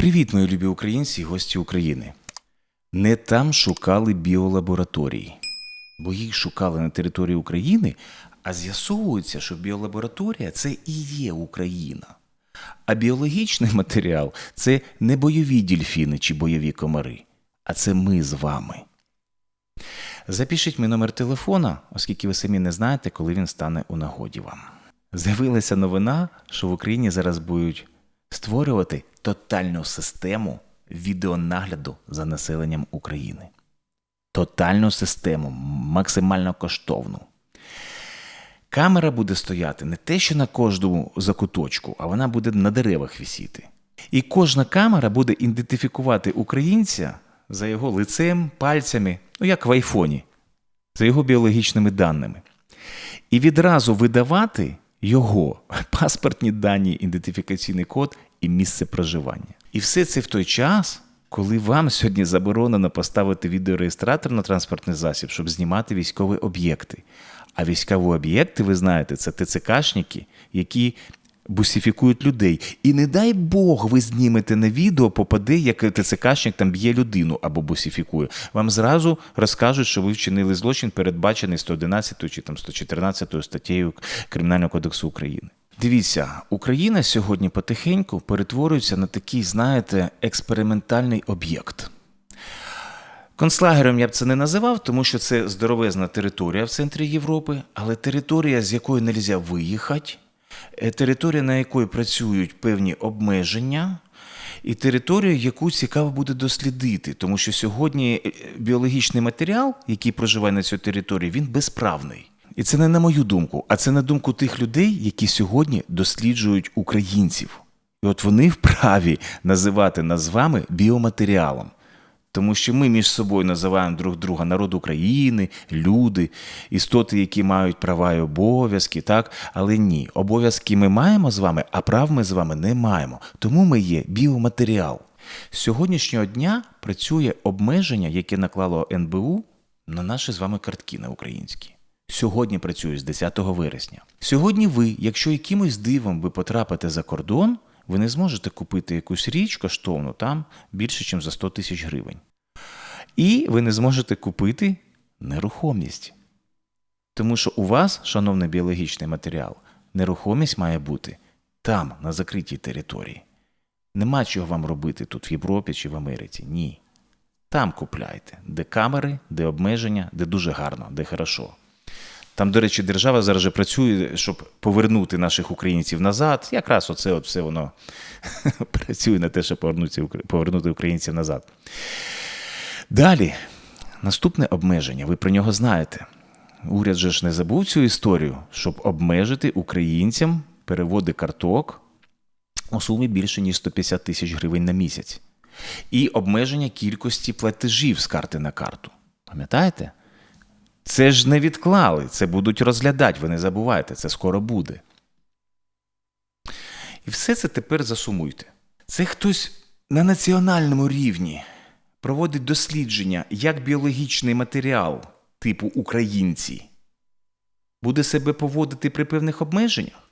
Привіт, мої любі українці і гості України. Не там шукали біолабораторії, бо їх шукали на території України, а з'ясовується, що біолабораторія це і є Україна. А біологічний матеріал це не бойові дільфіни чи бойові комари, а це ми з вами. Запишіть мій номер телефона, оскільки ви самі не знаєте, коли він стане у нагоді вам. З'явилася новина, що в Україні зараз будуть створювати тотальну систему відеонагляду за населенням України. Тотальну систему, максимально коштовну. Камера буде стояти не те, що на кожному закуточку, а вона буде на деревах висіти. І кожна камера буде ідентифікувати українця за його лицем, пальцями, ну як в айфоні, за його біологічними даними. І відразу видавати його паспортні дані, ідентифікаційний код і місце проживання. І все це в той час, коли вам сьогодні заборонено поставити відеореєстратор на транспортний засіб, щоб знімати військові об'єкти. А військові об'єкти, ви знаєте, це ТЦКшники, які бусифікують людей. І не дай Бог, ви знімете на відео, попаде, як ТЦКшник там б'є людину або бусифікує. Вам зразу розкажуть, що ви вчинили злочин, передбачений 111 чи там 114 статтею Кримінального кодексу України. Дивіться, Україна сьогодні потихеньку перетворюється на такий, знаєте, експериментальний об'єкт. Концлагером я б це не називав, тому що це здоровезна територія в центрі Європи, але територія, з якої не можна виїхати, територія, на якої працюють певні обмеження, і територія, яку цікаво буде дослідити, тому що сьогодні е, біологічний матеріал, який проживає на цій території, він безправний. І це не на мою думку, а це на думку тих людей, які сьогодні досліджують українців. І от вони вправі називати нас з вами біоматеріалом. Тому що ми між собою називаємо друг друга народ України, люди, істоти, які мають права і обов'язки, так? Але ні, обов'язки ми маємо з вами, а прав ми з вами не маємо. Тому ми є біоматеріал. З сьогоднішнього дня працює обмеження, яке наклало НБУ на наші з вами картки на українські. Сьогодні працює з 10 вересня. Сьогодні ви, якщо якимось дивом ви потрапите за кордон, ви не зможете купити якусь річ коштовну там більше, ніж за 100 тисяч гривень. І ви не зможете купити нерухомість. Тому що у вас, шановний біологічний матеріал, нерухомість має бути там, на закритій території. Нема чого вам робити тут в Європі чи в Америці. Ні. Там купляйте, де камери, де обмеження, де дуже гарно, де хорошо. Там, до речі, держава зараз же працює, щоб повернути наших українців назад. Якраз оце от все воно працює на те, щоб повернути, українців назад. Далі, наступне обмеження, ви про нього знаєте. Уряд же ж не забув цю історію, щоб обмежити українцям переводи карток у сумі більше, ніж 150 тисяч гривень на місяць. І обмеження кількості платежів з карти на карту. Пам'ятаєте? Це ж не відклали, це будуть розглядати, ви не забувайте, це скоро буде. І все це тепер засумуйте. Це хтось на національному рівні проводить дослідження, як біологічний матеріал типу українці буде себе поводити при певних обмеженнях.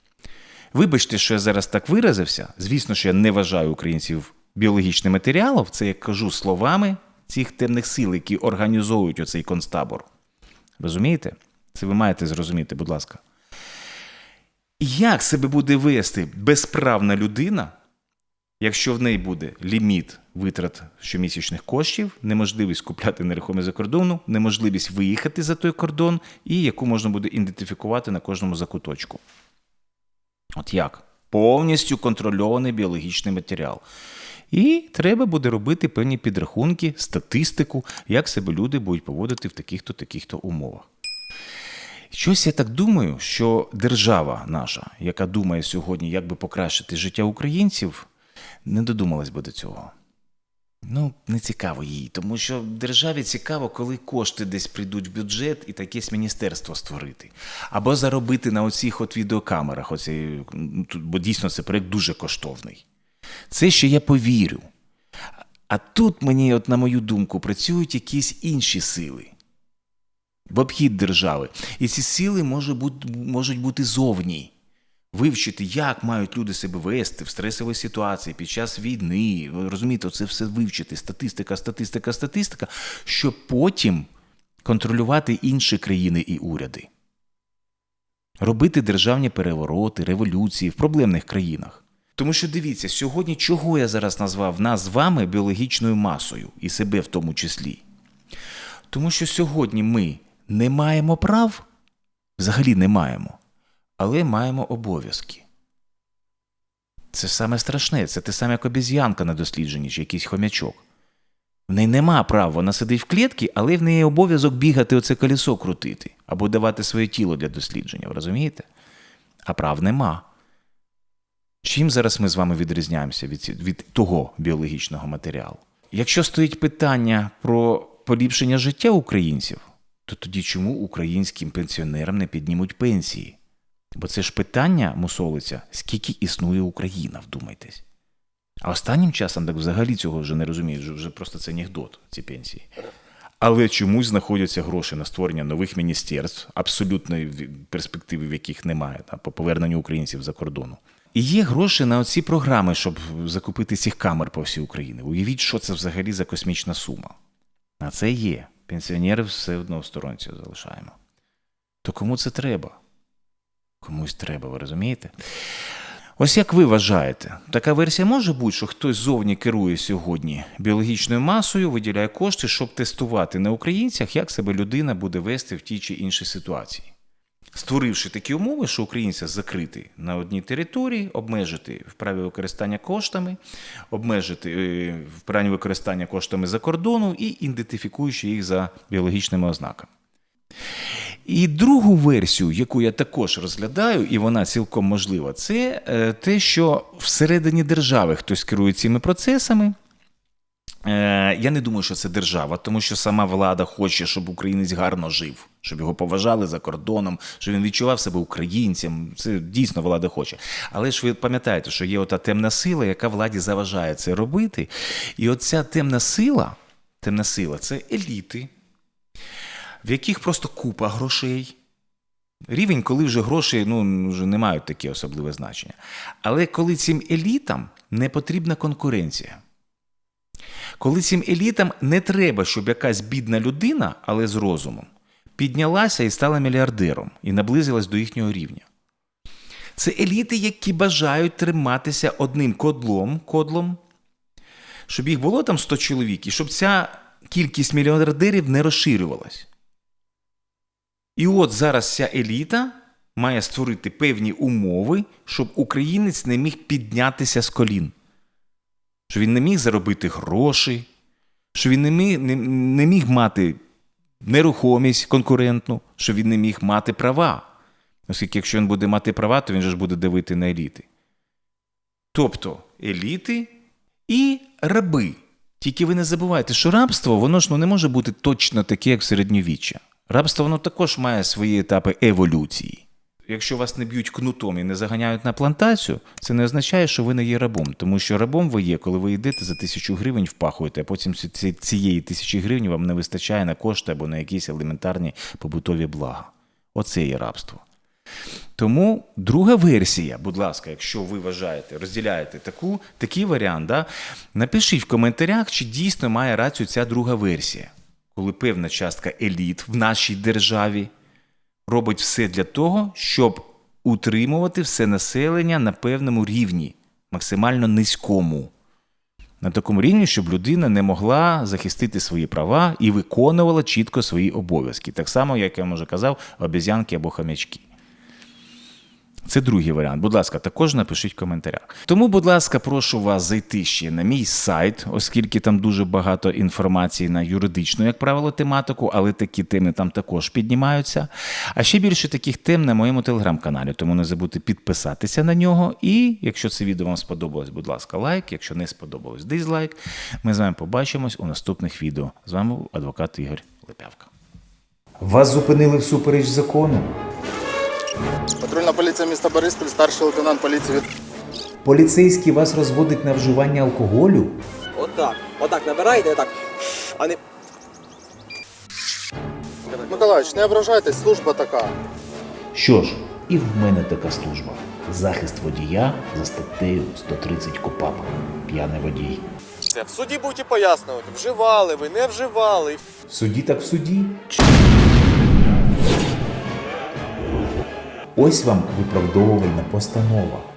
Вибачте, що я зараз так виразився. Звісно, що я не вважаю українців біологічним матеріалом, це я кажу словами цих темних сил, які організовують оцей концтабор. Розумієте? Це ви маєте зрозуміти, будь ласка. Як себе буде вести безправна людина, якщо в неї буде ліміт витрат щомісячних коштів, неможливість купляти нерухомість за кордону, неможливість виїхати за той кордон, і яку можна буде ідентифікувати на кожному закуточку? От як? Повністю контрольований біологічний матеріал. І треба буде робити певні підрахунки, статистику, як себе люди будуть поводити в таких-то таких-то умовах. Щось я так думаю, що держава наша, яка думає сьогодні, як би покращити життя українців, не додумалась би до цього. Ну, не цікаво їй, тому що державі цікаво, коли кошти десь прийдуть в бюджет і такесь міністерство створити. Або заробити на оцих от відеокамерах, оці, бо дійсно це проєкт дуже коштовний. Це ще я повірю. А тут мені, от, на мою думку, працюють якісь інші сили в обхід держави. І ці сили можуть бути зовні. Вивчити, як мають люди себе вести в стресовій ситуації під час війни. Розумієте, це все вивчити. Статистика, статистика, статистика, щоб потім контролювати інші країни і уряди. Робити державні перевороти, революції в проблемних країнах. Тому що дивіться, сьогодні чого я зараз назвав нас з вами біологічною масою, і себе в тому числі. Тому що сьогодні ми не маємо прав, взагалі не маємо, але маємо обов'язки. Це саме страшне, це те саме як обіз'янка на дослідженні чи якийсь хомячок. В неї нема прав, вона сидить в клітці, але в неї обов'язок бігати оце колесо крутити або давати своє тіло для дослідження, ви розумієте? А прав нема. Чим зараз ми з вами відрізняємося від, від того біологічного матеріалу? Якщо стоїть питання про поліпшення життя українців, то тоді чому українським пенсіонерам не піднімуть пенсії? Бо це ж питання мусолиться, скільки існує Україна, вдумайтесь. А останнім часом так взагалі цього вже не розуміють, вже, просто це анекдот, ці пенсії. Але чомусь знаходяться гроші на створення нових міністерств, абсолютної перспективи, в яких немає, та, по поверненню українців за кордону. І є гроші на оці програми, щоб закупити цих камер по всій Україні. Уявіть, що це взагалі за космічна сума. А це є. Пенсіонери все одно в сторонці залишаємо. То кому це треба? Комусь треба, ви розумієте? Ось як ви вважаєте, така версія може бути, що хтось зовні керує сьогодні біологічною масою, виділяє кошти, щоб тестувати на українцях, як себе людина буде вести в тій чи іншій ситуації. Створивши такі умови, що українця закрити на одній території, обмежити в праві використання коштами, обмежити е, в праві використання коштами за кордону і ідентифікуючи їх за біологічними ознаками. І другу версію, яку я також розглядаю, і вона цілком можлива, це е, те, що всередині держави хтось керує цими процесами. Е, Я не думаю, що це держава, тому що сама влада хоче, щоб українець гарно жив, щоб його поважали за кордоном, щоб він відчував себе українцем. Це дійсно влада хоче. Але ж ви пам'ятаєте, що є ота темна сила, яка владі заважає це робити. І оця темна сила, темна сила це еліти, в яких просто купа грошей. Рівень, коли вже гроші ну, вже не мають таке особливе значення. Але коли цим елітам не потрібна конкуренція. Коли цим елітам не треба, щоб якась бідна людина, але з розумом, піднялася і стала мільярдером і наблизилась до їхнього рівня. Це еліти, які бажають триматися одним кодлом, кодлом, щоб їх було там 100 чоловік, і щоб ця кількість мільярдерів не розширювалась. І от зараз ця еліта має створити певні умови, щоб українець не міг піднятися з колін, що він не міг заробити гроші, що він не міг, не, не міг мати нерухомість конкурентну, що він не міг мати права. Оскільки, якщо він буде мати права, то він же ж буде дивити на еліти. Тобто еліти і раби. Тільки ви не забувайте, що рабство, воно ж ну, не може бути точно таке, як середньовіччя. Рабство воно також має свої етапи еволюції. Якщо вас не б'ють кнутом і не заганяють на плантацію, це не означає, що ви не є рабом. Тому що рабом ви є, коли ви йдете за тисячу гривень, впахуєте, а потім ці- ці- цієї тисячі гривень вам не вистачає на кошти або на якісь елементарні побутові блага. Оце є рабство. Тому друга версія, будь ласка, якщо ви вважаєте, розділяєте таку, такий варіант, да, напишіть в коментарях, чи дійсно має рацію ця друга версія, коли певна частка еліт в нашій державі робить все для того, щоб утримувати все населення на певному рівні, максимально низькому. На такому рівні, щоб людина не могла захистити свої права і виконувала чітко свої обов'язки. Так само, як я вже казав, обіз'янки або хам'ячки. Це другий варіант. Будь ласка, також напишіть в коментарях. Тому, будь ласка, прошу вас зайти ще на мій сайт, оскільки там дуже багато інформації на юридичну, як правило, тематику, але такі теми там також піднімаються. А ще більше таких тем на моєму телеграм-каналі. Тому не забудьте підписатися на нього. І якщо це відео вам сподобалось, будь ласка, лайк. Якщо не сподобалось, дизлайк. Ми з вами побачимось у наступних відео. З вами був адвокат Ігор Лепявка. Вас зупинили всупереч закону. Патрульна поліція міста Бориспіль, старший лейтенант поліції від Поліцейський вас розводить на вживання алкоголю. Отак. Отак набираєте, отак. А не. Миколаївич, не ображайтесь, служба така. Що ж, і в мене така служба. захист водія за статтею 130 КУПАП. П'яний водій. Це в суді будете пояснювати, вживали ви, не вживали. В суді так в суді. Ось вам виправдовувальна постанова.